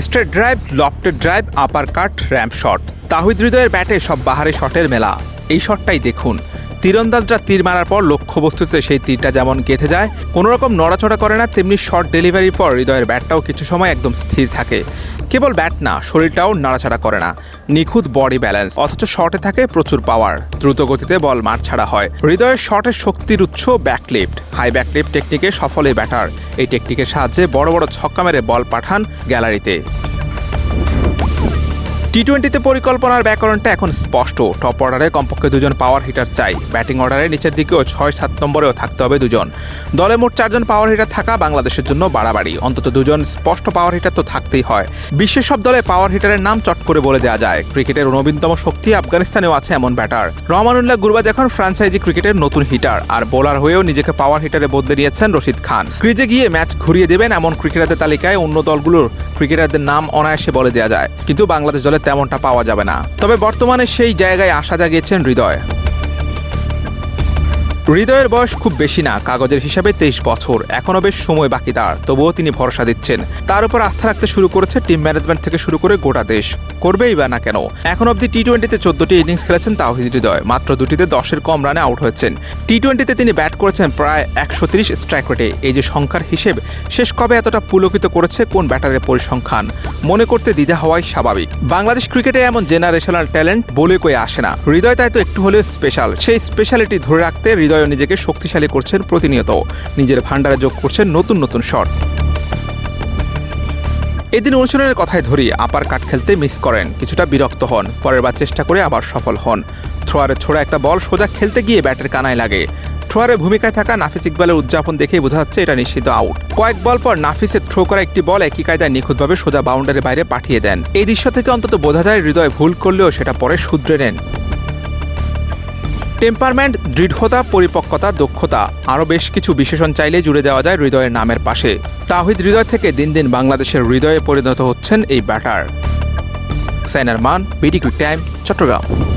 Straight drive, lofted drive upper cut ramp shot Towhid হৃদয়ের ব্যাটে সব বাহারি শটের মেলা। এই শটটাই দেখুন। তীরন্দাজরা তীর মারার পর লক্ষ্যবস্তুতে সেই তীরটা যেমন গেঁথে যায় কোনো রকম নড়াচড়া করে না, তেমনি শর্ট ডেলিভারির পর হৃদয়ের ব্যাটটাও কিছু সময় একদম স্থির থাকে। কেবল ব্যাট না, শরীরটাও নাড়াচাড়া করে না। নিখুঁত বডি ব্যালেন্স অথচ শটে থাকে প্রচুর পাওয়ার দ্রুত গতিতে বল মাঠ ছাড়া হয়। হৃদয়ের শটের শক্তির উৎস ব্যাকলিফট হাই ব্যাকলিফট টেকনিকে সফল ব্যাটার এই টেকনিকের সাহায্যে বড় বড় ছক্কা মেরে বল পাঠান গ্যালারিতে টি টোয়েন্টিতে পরিকল্পনার ব্যাকরণটা এখন স্পষ্ট। টপ অর্ডারে কমপক্ষে দুজন পাওয়ার হিটার চাই। ব্যাটিং অর্ডারে নিচের দিকেও ছয় সাত নম্বরেও থাকতে হবে দুজন। দলে মোট চারজন পাওয়ার হিটার থাকা বাংলাদেশের জন্য বাড়াবাড়ি। অন্তত দুজন স্পষ্ট পাওয়ার হিটার তো থাকতেই হয়। বিশ্বের সব দলে পাওয়ার হিটারের নাম চট করে বলে দেওয়া যায়। ক্রিকেটের নবীনতম শক্তি আফগানিস্তানেও আছে এমন ব্যাটার রহমানুল্লাহ গুরবাজ এখন ফ্রাঞ্চাইজি ক্রিকেটের নতুন হিটার আর বোলার হয়েও নিজেকে পাওয়ার হিটারে বদলে নিয়েছেন রশিদ খান। ক্রিজে গিয়ে ম্যাচ ঘুরিয়ে দেবেন এমন ক্রিকেটারদের তালিকায় অন্য দলগুলোর ক্রিকেটারদের নাম অনায়াসে বলে দেওয়া যায়, কিন্তু বাংলাদেশ দলে তেমনটা পাওয়া যাবে না। তবে বর্তমানে সেই জায়গায় আসা যা জাগিয়েছেন হৃদয়। হৃদয়ের বয়স খুব বেশি না, কাগজের হিসাবে তেইশ বছর। এখনও বেশ সময় বাকি তার, তবুও তিনি ভরসা দিচ্ছেন। তার উপর আস্থা রাখতে শুরু করেছে টিম ম্যানেজমেন্ট থেকে শুরু করে গোটা দেশ। করবেই বা না কেন? এখন অবধি টি টোয়েন্টিতে চোদ্দটি ইনিংস খেলেছেন তাওহিদ হৃদয়, মাত্র দুটিতে দশের কম রানে আউট হয়েছেন। টি টোয়েন্টিতে তিনি ব্যাট করেছেন প্রায় একশো তিরিশ স্ট্রাইক রেটে। এই যে সংখ্যার হিসেব, শেষ কবে এতটা পুলকিত করেছে কোন ব্যাটারের পরিসংখ্যান? মনে করতে দ্বিধা হওয়াই স্বাভাবিক। বাংলাদেশ ক্রিকেটে এমন জেনারেশনাল ট্যালেন্ট বলে কয়ে আসে না। হৃদয় তাই তো একটু হলেও স্পেশাল সেই স্পেশালিটি ধরে রাখতে হৃদয় নিজেকে শক্তিশালী করছেন প্রতিনিয়ত। নিজের ভান্ডারে যোগ করছেন নতুন নতুন শট। এদিন অনুশীলনের কথায় ধরি, আপার কাট খেলতে মিস করেন, কিছুটা বিরক্ত হন, পরের বার চেষ্টা করে আবার সফল হন। থ্রোয়ারে ছোড়া একটা বল সোজা খেলতে গিয়ে ব্যাটের কানায় লাগে। থ্রোয়ারে ভূমিকায় থাকা নাফিস ইকবালের উদযাপন দেখেই বোঝা যাচ্ছে এটা নিশ্চিত আউট। কয়েক বল পর নাফিসের থ্রো করা একটি বল একই কায়দায় নিখুঁতভাবে সোজা বাউন্ডারির বাইরে পাঠিয়ে দেন। এই দৃশ্য থেকে অন্তত বোঝা যায় হৃদয় ভুল করলেও সেটা পরে শুধরে নেন। টেম্পারমেন্ট, দৃঢ়তা, পরিপক্কতা, দক্ষতা, আরও বেশ কিছু বিশেষণ চাইলে জুড়ে দেওয়া যায় হৃদয়ের নামের পাশে। তাহিদ হৃদয় থেকে দিন দিন বাংলাদেশের হৃদয়ে পরিণত হচ্ছেন এই ব্যাটার। সাইনার মান বিডি কুইক টাইম, চট্টগ্রাম।